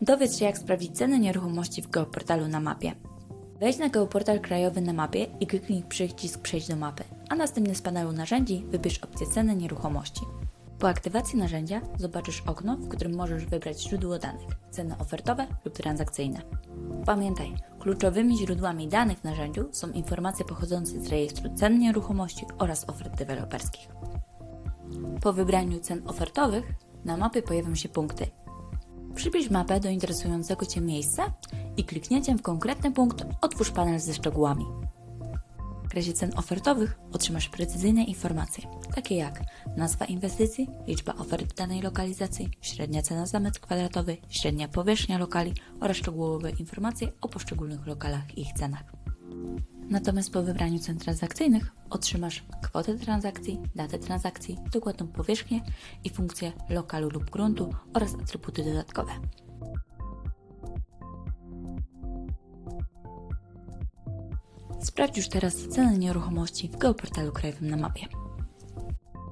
Dowiedz się, jak sprawdzić ceny nieruchomości w geoportalu na mapie. Wejdź na geoportal krajowy na mapie i kliknij przycisk Przejść do mapy, a następnie z panelu narzędzi wybierz opcję ceny nieruchomości. Po aktywacji narzędzia zobaczysz okno, w którym możesz wybrać źródło danych, ceny ofertowe lub transakcyjne. Pamiętaj, kluczowymi źródłami danych w narzędziu są informacje pochodzące z rejestru cen nieruchomości oraz ofert deweloperskich. Po wybraniu cen ofertowych na mapie pojawią się punkty. Przybliż mapę do interesującego Cię miejsca i kliknięciem w konkretny punkt otwórz panel ze szczegółami. W razie cen ofertowych otrzymasz precyzyjne informacje, takie jak nazwa inwestycji, liczba ofert w danej lokalizacji, średnia cena za metr kwadratowy, średnia powierzchnia lokali oraz szczegółowe informacje o poszczególnych lokalach i ich cenach. Natomiast po wybraniu cen transakcyjnych otrzymasz kwotę transakcji, datę transakcji, dokładną powierzchnię i funkcję lokalu lub gruntu oraz atrybuty dodatkowe. Sprawdź już teraz ceny nieruchomości w geoportalu krajowym na mapie.